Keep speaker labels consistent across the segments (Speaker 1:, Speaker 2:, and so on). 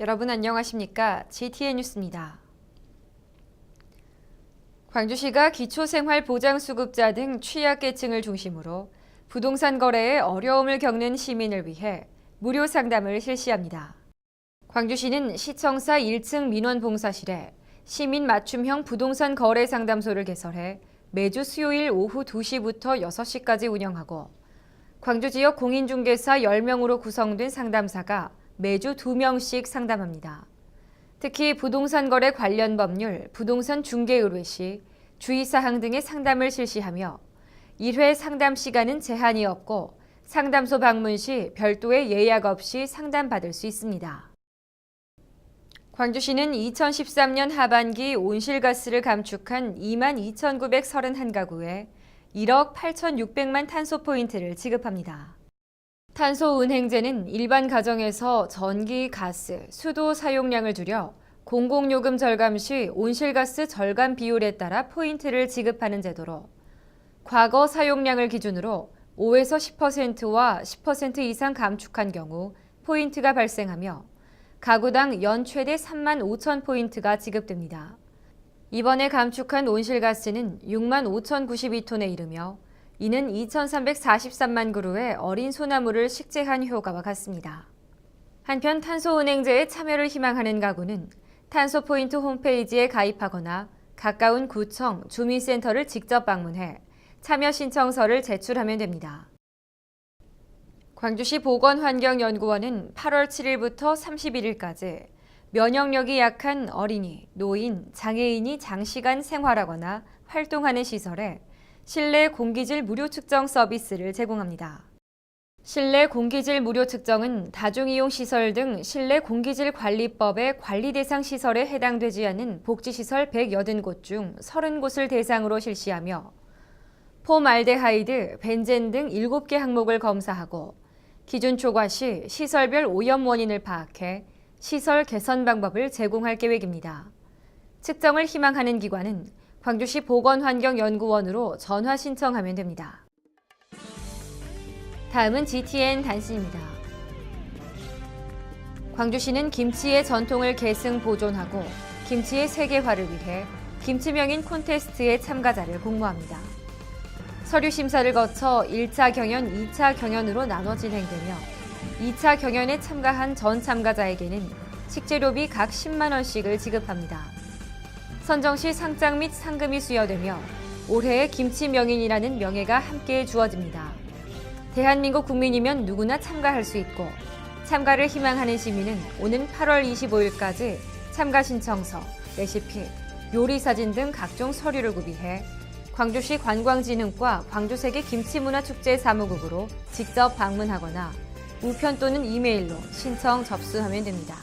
Speaker 1: 여러분 안녕하십니까? GTN 뉴스입니다. 광주시가 기초생활보장수급자 등 취약계층을 중심으로 부동산 거래에 어려움을 겪는 시민을 위해 무료 상담을 실시합니다. 광주시는 시청사 1층 민원봉사실에 시민 맞춤형 부동산 거래 상담소를 개설해 매주 수요일 오후 2시부터 6시까지 운영하고 광주 지역 공인중개사 10명으로 구성된 상담사가 매주 2명씩 상담합니다. 특히 부동산 거래 관련 법률, 부동산 중개 의뢰 시 주의사항 등의 상담을 실시하며 1회 상담 시간은 제한이 없고 상담소 방문 시 별도의 예약 없이 상담받을 수 있습니다. 광주시는 2013년 하반기 온실가스를 감축한 2만 2,931가구에 1억 8,600만 탄소 포인트를 지급합니다. 탄소 은행제는 일반 가정에서 전기, 가스, 수도 사용량을 줄여 공공요금 절감 시 온실가스 절감 비율에 따라 포인트를 지급하는 제도로 과거 사용량을 기준으로 5에서 10%와 10% 이상 감축한 경우 포인트가 발생하며 가구당 연 최대 3만 5천 포인트가 지급됩니다. 이번에 감축한 온실가스는 6만 5,092톤에 이르며 이는 2,343만 그루의 어린 소나무를 식재한 효과와 같습니다. 한편 탄소은행제에 참여를 희망하는 가구는 탄소포인트 홈페이지에 가입하거나 가까운 구청, 주민센터를 직접 방문해 참여 신청서를 제출하면 됩니다. 광주시 보건환경연구원은 8월 7일부터 31일까지 면역력이 약한 어린이, 노인, 장애인이 장시간 생활하거나 활동하는 시설에 실내 공기질 무료 측정 서비스를 제공합니다. 실내 공기질 무료 측정은 다중이용 시설 등 실내 공기질 관리법의 관리 대상 시설에 해당되지 않는 복지시설 180곳 중 30곳을 대상으로 실시하며 폼알데하이드, 벤젠 등 7개 항목을 검사하고 기준 초과 시 시설별 오염 원인을 파악해 시설 개선 방법을 제공할 계획입니다. 측정을 희망하는 기관은 광주시 보건환경연구원으로 전화 신청하면 됩니다. 다음은 GTN 단신입니다. 광주시는 김치의 전통을 계승 보존하고 김치의 세계화를 위해 김치명인 콘테스트의 참가자를 공모합니다. 서류 심사를 거쳐 1차 경연, 2차 경연으로 나눠 진행되며 2차 경연에 참가한 전 참가자에게는 식재료비 각 10만 원씩을 지급합니다. 선정 시 상장 및 상금이 수여되며 올해의 김치 명인이라는 명예가 함께 주어집니다. 대한민국 국민이면 누구나 참가할 수 있고 참가를 희망하는 시민은 오는 8월 25일까지 참가 신청서, 레시피, 요리 사진 등 각종 서류를 구비해 광주시 관광진흥과 광주세계 김치문화축제 사무국으로 직접 방문하거나 우편 또는 이메일로 신청 접수하면 됩니다.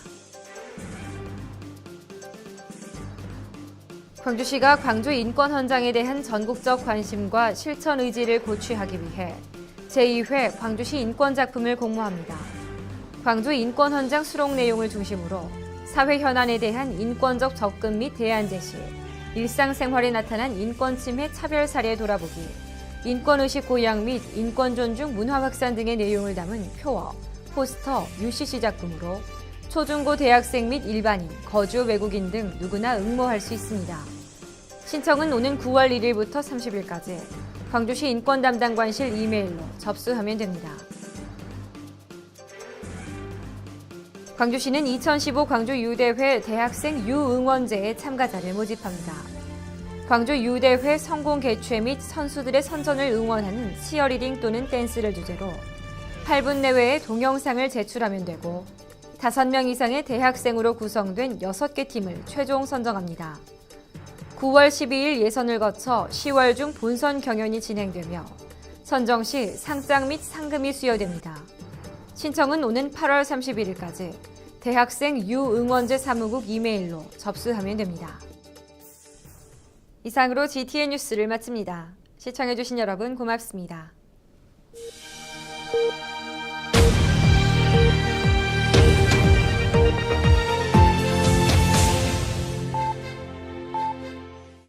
Speaker 1: 광주시가 광주 인권 헌장에 대한 전국적 관심과 실천 의지를 고취하기 위해 제2회 광주시 인권 작품을 공모합니다. 광주 인권 헌장 수록 내용을 중심으로 사회 현안에 대한 인권적 접근 및 대안 제시, 일상생활에 나타난 인권 침해 차별 사례 돌아보기, 인권의식 고양 및 인권 존중 문화 확산 등의 내용을 담은 표어, 포스터, UCC 작품으로 초중고 대학생 및 일반인, 거주 외국인 등 누구나 응모할 수 있습니다. 신청은 오는 9월 1일부터 30일까지 광주시 인권 담당관실 이메일로 접수하면 됩니다. 광주시는 2015 광주 유대회 대학생 유응원제에 참가자를 모집합니다. 광주 유대회 성공 개최 및 선수들의 선전을 응원하는 치어리딩 또는 댄스를 주제로 8분 내외의 동영상을 제출하면 되고 5명 이상의 대학생으로 구성된 6개 팀을 최종 선정합니다. 9월 12일 예선을 거쳐 10월 중 본선 경연이 진행되며 선정 시 상장 및 상금이 수여됩니다. 신청은 오는 8월 31일까지 대학생 유응원제 사무국 이메일로 접수하면 됩니다. 이상으로 GTN 뉴스를 마칩니다. 시청해주신 여러분 고맙습니다.